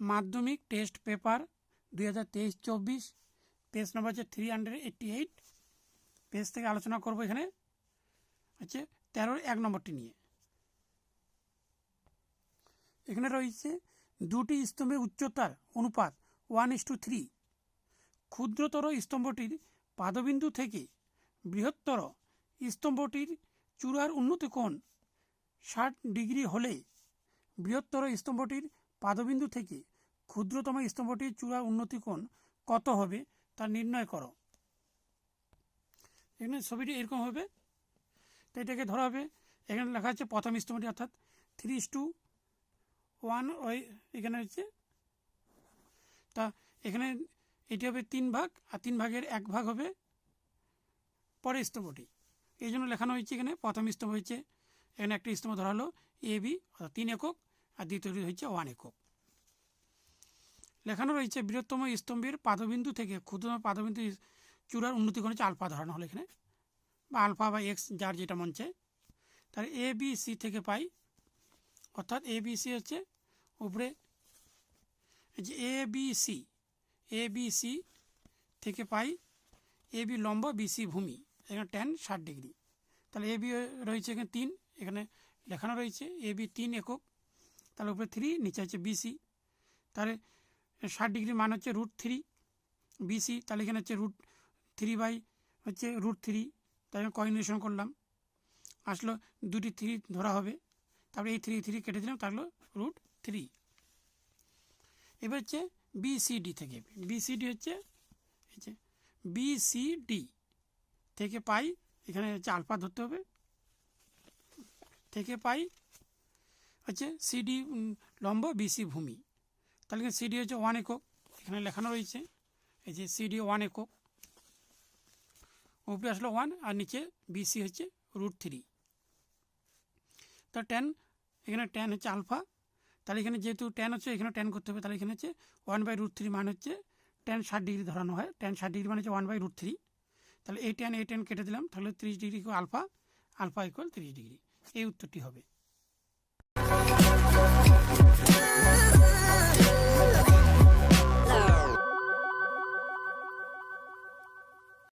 মাধ্যমিক test paper দুই হাজার তেইশ চব্বিশ, পেজ নম্বর হচ্ছে three hundred eighty eight page থেকে আলোচনা করব এখানে। হচ্ছে তেরোর এক নম্বরটি নিয়ে। এখানে রয়েছে দুটি স্তম্ভের উচ্চতার অনুপাত ওয়ান ইস টু থ্রি ক্ষুদ্রতর স্তম্ভটির পাদবিন্দু থেকে বৃহত্তর স্তম্ভটির চূড়ার উন্নতি কোণ ষাট ডিগ্রি হলে বৃহত্তর স্তম্ভটির পাদবিন্দু থেকে ক্ষুদ্রতম স্তম্ভটির চূড়ার উন্নতি কোণ কত হবে তা নির্ণয় করো। এখানে ছবিটি এরকম হবে। তো এটাকে ধরা হবে। এখানে লেখা আছে প্রথম স্তম্ভটি, অর্থাৎ থ্রি টু ওয়ান ওই এখানে হচ্ছে। তা এখানে এটি হবে তিন ভাগ, আর তিন ভাগের এক ভাগ হবে পরের স্তম্ভটি। এই জন্য লেখানো হয়েছে এখানে প্রথম স্তম্ভ হয়েছে। এখানে একটা স্তম্ভ ধরা হলো এ, বি, অর্থাৎ তিন একক, আর দ্বিতীয়টি হচ্ছে ওয়ান একক। লেখানো রয়েছে বৃহত্তম স্তম্ভের পাদবিন্দু থেকে, ক্ষুদ্রতম পাদবিন্দু চূড়ার উন্নতি করে হচ্ছে আলফা ধরানো হলো এখানে, বা আলফা বা এক্স যার যেটা মন চায়। তার এ বি সি থেকে পাই, অর্থাৎ এ বি সি হচ্ছে উপরে যে A B C A B C থেকে পাই এ বি লম্ব বিসি ভূমি, এখানে টেন ষাট ডিগ্রি। তাহলে এ বি রয়েছে এখানে তিন, এখানে লেখানো রয়েছে এ বি তিন একক, তাহলে উপরে থ্রি নিচে হচ্ছে বিসি তাহলে ষাট ডিগ্রি মান হচ্ছে রুট থ্রি বিসি তাহলে এখানে হচ্ছে রুট থ্রি বাই হচ্ছে রুট থ্রি, তাই কয়েকশন করলাম। আসলো দুটি থ্রি ধরা হবে, তারপরে এই থ্রি থ্রি কেটে দিলাম, তাহলে রুট থ্রি। এবার হচ্ছে বিসিডি থেকে বিসিডি হচ্ছে হচ্ছে বিসিডি থেকে পাই, এখানে হচ্ছে আলফা ধরতে হবে, থেকে পাই হচ্ছে সিডি লম্ব বিসি ভূমি। তাহলে এখানে সিডি হচ্ছে ওয়ান একক এখানে লেখানো রয়েছে। এই যে সিডি ওয়ান একক উপরে আসলো ওয়ান আর নিচে বিসি হচ্ছে রুট থ্রি তা টেন এখানে টেন হচ্ছে আলফা তাহলে এখানে যেহেতু টেন হচ্ছে এখানে টেন করতে হবে, তাহলে এখানে হচ্ছে ওয়ান বাই রুট থ্রি মান হচ্ছে টেন ষাট ডিগ্রি ধরানো হয়। টেন ষাট ডিগ্রি মানে হচ্ছে ওয়ান বাই রুট থ্রি তাহলে এই টেন এই টেন কেটে দিলাম, তাহলে ত্রিশ ডিগ্রি আলফা আলফা ইকুয়াল ত্রিশ ডিগ্রি এই উত্তরটি হবে।